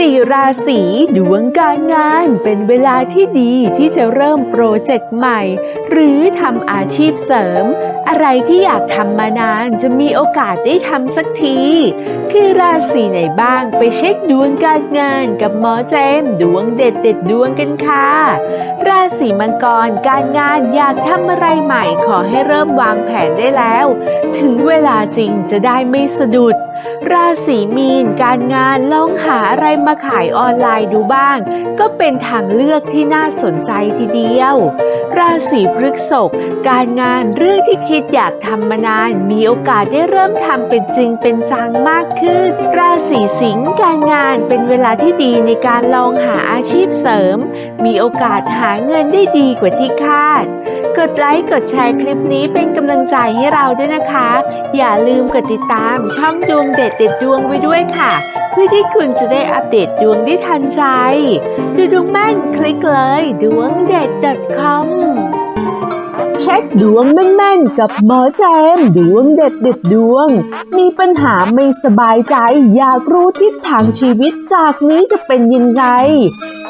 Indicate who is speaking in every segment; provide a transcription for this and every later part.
Speaker 1: สี่ราศีดวงการงานเป็นเวลาที่ดีที่จะเริ่มโปรเจกต์ใหม่ หรือทำอาชีพเสริม อะไรที่อยากทำมานานจะมีโอกาสได้ทำสักที คือราศีไหนบ้างไปเช็คดวงการงานกับหมอเจมดวงเด็ดเด็ดดวงกันค่ะ ราศีมังกรการงานอยากทำอะไรใหม่ขอให้เริ่มวางแผนได้แล้ว ถึงเวลาจริงจะได้ไม่สะดุด ราศีมีนการงานลองหาอะไรมาขายออนไลน์ดูบ้าง ก็เป็นทางเลือกที่น่าสนใจทีเดียว ราศีพฤษภการงานเรื่องที่คิดอยากทำมานาน มีโอกาสได้เริ่มทำเป็นจริงเป็นจังมากขึ้น ราศีสิงห์การงานเป็นเวลาที่ดีในการลองหาอาชีพเสริม มีโอกาสหาเงินได้ดีกว่าที่คาด กดไลค์กดแชร์คลิปนี้เป็นกำลังใจให้เราด้วยนะคะ อย่าลืมกดติดตามช่องดวงเด็ดเด็ดดวงไว้ด้วยค่ะ เพื่อที่คุณจะได้อัปเดตดวงได้ทันใจดูดวงแม่นคลิกเลยดวงเด็ด .com เช็คดวงแม่นๆกับหมอแจมดวงเด็ดเด็ดดวง มีปัญหาไม่สบายใจ อยากรู้ทิศทางชีวิตจากนี้จะเป็นยังไง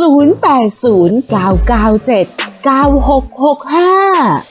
Speaker 1: 080 997 9665